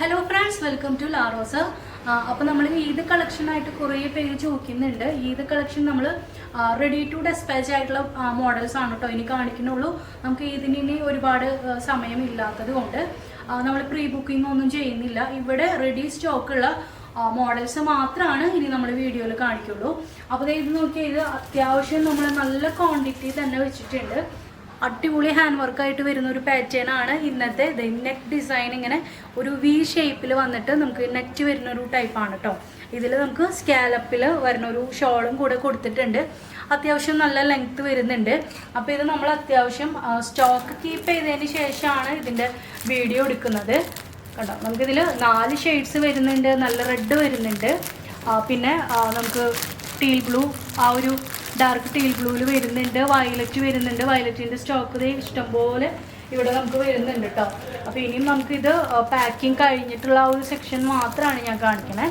Hello friends welcome to ലാറോസ് അപ്പോൾ നമ്മൾ ഈദ് കളക്ഷൻ ആയിട്ട് കുറേ പേര് ചോദിക്കുന്നുണ്ട്. ഈദ് കളക്ഷൻ നമ്മൾ റെഡി ടു ഡെസ്പാച്ച് ആയിട്ടുള്ള മോഡൽസ് ആണ് കേട്ടോ ഇനി കാണിക്കുന്നുള്ളൂ. നമുക്ക് ഇതിന് ഇനി ഒരുപാട് സമയം ഇല്ലാത്തത് കൊണ്ട് നമ്മൾ പ്രീ ബുക്കിംഗ് ഒന്നും ചെയ്യുന്നില്ല. ഇവിടെ റെഡി സ്റ്റോക്കുള്ള മോഡൽസ് മാത്രമാണ് ഇനി നമ്മൾ വീഡിയോയിൽ കാണിക്കുള്ളൂ. അപ്പോൾ ഇത് നോക്കിയാൽ ഇത് അത്യാവശ്യം നമ്മൾ നല്ല ക്വാണ്ടിറ്റി തന്നെ വെച്ചിട്ടുണ്ട്. അടിപൊളി ഹാൻഡ് വർക്കായിട്ട് വരുന്ന ഒരു പാറ്റേൺ ആണ് ഇന്നത്തെ നെക്ക് ഡിസൈൻ ഇങ്ങനെ ഒരു വി ഷേപ്പിൽ വന്നിട്ട് നമുക്ക് നെറ്റ് വരുന്ന ഒരു ടൈപ്പാണ് കേട്ടോ ഇതിൽ നമുക്ക് സ്കാലപ്പിൽ വരുന്ന ഒരു ഷോളും കൂടെ കൊടുത്തിട്ടുണ്ട്. അത്യാവശ്യം നല്ല ലെങ്ത്ത് വരുന്നുണ്ട്. അപ്പോൾ ഇത് നമ്മൾ അത്യാവശ്യം സ്റ്റോക്ക് കീപ്പ് ചെയ്തതിന് ശേഷമാണ് ഇതിന്റെ വീഡിയോ എടുക്കുന്നത്. കേട്ടോ നമുക്കിതിൽ നാല് ഷെയ്ഡ്സ് വരുന്നുണ്ട് നല്ല റെഡ് വരുന്നുണ്ട്. പിന്നെ നമുക്ക് ടീൽ ബ്ലൂ ആ ഒരു ഡാർക്ക് ടീൽ ബ്ലൂവിൽ വരുന്നുണ്ട് വയലറ്റ് വരുന്നുണ്ട്. വയലറ്റിന്റെ സ്റ്റോക്ക് ഇഷ്ടംപോലെ ഇവിടെ നമുക്ക് വരുന്നുണ്ട് കേട്ടോ അപ്പോൾ ഇനിയും നമുക്കിത് പാക്കിംഗ് കഴിഞ്ഞിട്ടുള്ള ആ ഒരു സെക്ഷൻ മാത്രമാണ് ഞാൻ കാണിക്കണേ.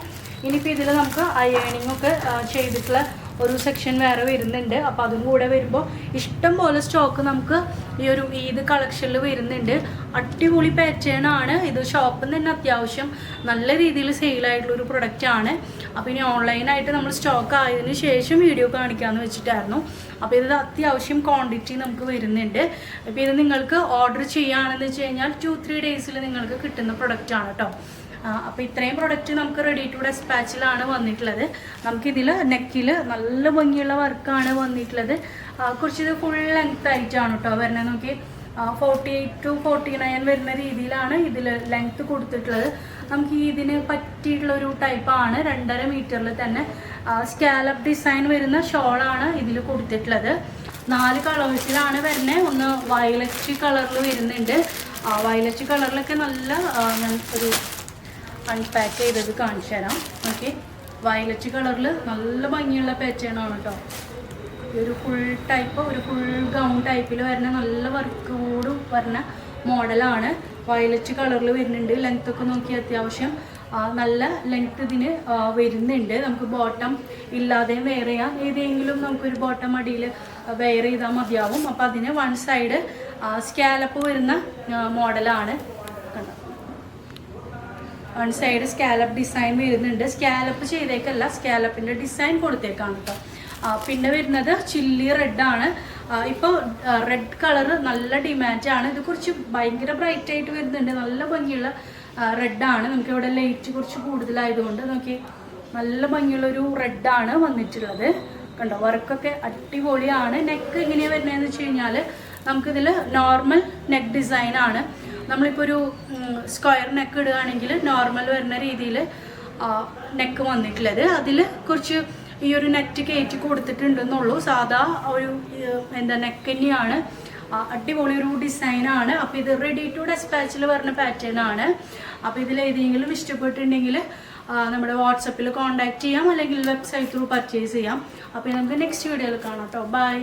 ഇനിയിപ്പോൾ ഇതിൽ നമുക്ക് അയേണിംഗ് ഒക്കെ ചെയ്തിട്ടുള്ള ഒരു സെക്ഷൻ വേറെ വരുന്നുണ്ട്. അപ്പോൾ അതും കൂടെ വരുമ്പോൾ ഇഷ്ടം പോലെ സ്റ്റോക്ക് നമുക്ക് ഈ ഒരു ഈദ് കളക്ഷനിൽ വരുന്നുണ്ട്. അടിപൊളി പാറ്റേൺ ആണ്. ഇത് ഷോപ്പിൽ തന്നെ അത്യാവശ്യം നല്ല രീതിയിൽ സെയിലായിട്ടുള്ള ഒരു ആണ്. അപ്പോൾ ഇനി ഓൺലൈനായിട്ട് നമ്മൾ സ്റ്റോക്ക് ആയതിനു ശേഷം വീഡിയോ കാണിക്കാമെന്ന് വെച്ചിട്ടായിരുന്നു. അപ്പോൾ ഇത് അത്യാവശ്യം ക്വാണ്ടിറ്റി നമുക്ക് വരുന്നുണ്ട്. അപ്പോൾ ഇത് നിങ്ങൾക്ക് ഓർഡർ ചെയ്യുകയാണെന്ന് വെച്ച് കഴിഞ്ഞാൽ ടു ത്രീ ഡേയ്സിൽ നിങ്ങൾക്ക് കിട്ടുന്ന പ്രൊഡക്റ്റ് ആണ് കേട്ടോ അപ്പോൾ ഇത്രയും പ്രൊഡക്റ്റ് നമുക്ക് റെഡി ടു ഡെസ്പാച്ചിലാണ് വന്നിട്ടുള്ളത്. നമുക്കിതിൽ നെക്കിൽ നല്ല ഭംഗിയുള്ള വർക്കാണ് വന്നിട്ടുള്ളത്. കുറച്ച് കുറച്ചിത് ഫുൾ ലെങ്ത് ആയിട്ടാണ് കേട്ടോ വരുന്നത് നോക്കി forty eight to forty nine വരുന്ന രീതിയിലാണ് ഇതിൽ ലെങ്ത് കൊടുത്തിട്ടുള്ളത്. നമുക്ക് ഇതിന് പറ്റിയിട്ടുള്ള ഒരു ടൈപ്പാണ് രണ്ടര മീറ്ററിൽ തന്നെ. സ്കാലപ്പ് ഡിസൈൻ വരുന്ന ഷോളാണ് ഇതിൽ കൊടുത്തിട്ടുള്ളത്. നാല് കളേഴ്സിലാണ് വരുന്നത് ഒന്ന് വയലറ്റ് കളറിൽ വരുന്നുണ്ട്. വയലറ്റ് കളറിലൊക്കെ നല്ല ഒരു അൺപാക്ക് ചെയ്തത് കാണിച്ചു തരാം. ഓക്കെ വയലറ്റ് കളറിൽ നല്ല ഭംഗിയുള്ള പാറ്റേണാണ് കേട്ടോ ഒരു ഫുൾ ടൈപ്പ് ഒരു ഫുൾ ഗൗൺ ടൈപ്പിൽ വരുന്ന നല്ല വർക്കോട് വരുന്ന മോഡലാണ് വയലറ്റ് കളറിൽ വരുന്നുണ്ട്. ലെങ്ത് ഒക്കെ നോക്കി അത്യാവശ്യം നല്ല ലെങ്ത് ഇതിന് വരുന്നുണ്ട്. നമുക്ക് ബോട്ടം ഇല്ലാതെയും വെയർ ചെയ്യാം. ഏതെങ്കിലും നമുക്കൊരു ബോട്ടം അടിയിൽ വെയർ ചെയ്താൽ മതിയാവും. അപ്പോൾ അതിന് വൺ സൈഡ് സ്കാലപ്പ് വരുന്ന മോഡലാണ് വൺ സൈഡ് സ്കാലപ്പ് ഡിസൈൻ വരുന്നുണ്ട്. സ്കാലപ്പ് ചെയ്തേക്കല്ല സ്കാലപ്പിന്റെ ഡിസൈൻ കൊടുത്തേക്കാണ് കേട്ടോ പിന്നെ വരുന്നത് ചില്ലി റെഡാണ് ഇപ്പോൾ റെഡ് കളർ നല്ല ഡിമാൻഡാണ് ഇത് കുറച്ച് ഭയങ്കര ബ്രൈറ്റ് ആയിട്ട് വരുന്നുണ്ട്. നല്ല ഭംഗിയുള്ള റെഡാണ് നമുക്ക് ഇവിടെ ലൈറ്റ് കുറച്ച് കൂടുതലായതുകൊണ്ട് നോക്കി നല്ല ഭംഗിയുള്ളൊരു റെഡാണ് വന്നിട്ടുള്ളത്. കണ്ടോ വർക്കൊക്കെ അടിപൊളിയാണ്. നെക്ക് എങ്ങനെയാണ് വരുന്നതെന്ന് വെച്ച് കഴിഞ്ഞാൽ നമുക്കിതിൽ നോർമൽ നെക്ക് ഡിസൈനാണ് ആണ്. നമ്മളിപ്പോൾ ഒരു സ്ക്വയർ നെക്ക് ഇടുകയാണെങ്കിൽ നോർമൽ വരുന്ന രീതിയിൽ നെക്ക് വന്നിട്ടുള്ളത്. അതിൽ കുറച്ച് ഈ ഒരു നെറ്റ് കയറ്റി കൊടുത്തിട്ടുണ്ടെന്നുള്ളൂ. സാധാ ഒരു എന്താ നെക്ക് തന്നെയാണ്. അടിപൊളി ഒരു ഡിസൈനാണ് അപ്പോൾ ഇത് റെഡി ടു ഡെസ്പാച്ചിൽ വരുന്ന പാറ്റേൺ ആണ്. അപ്പോൾ ഇതിൽ ഏതെങ്കിലും ഇഷ്ടപ്പെട്ടിട്ടുണ്ടെങ്കിൽ നമ്മുടെ വാട്സപ്പിൽ കോൺടാക്ട് ചെയ്യാം. അല്ലെങ്കിൽ വെബ്സൈറ്റ് ത്രൂ പർച്ചേസ് ചെയ്യാം. അപ്പോൾ നമുക്ക് നെക്സ്റ്റ് വീഡിയോയിൽ കാണാം കേട്ടോ ബൈ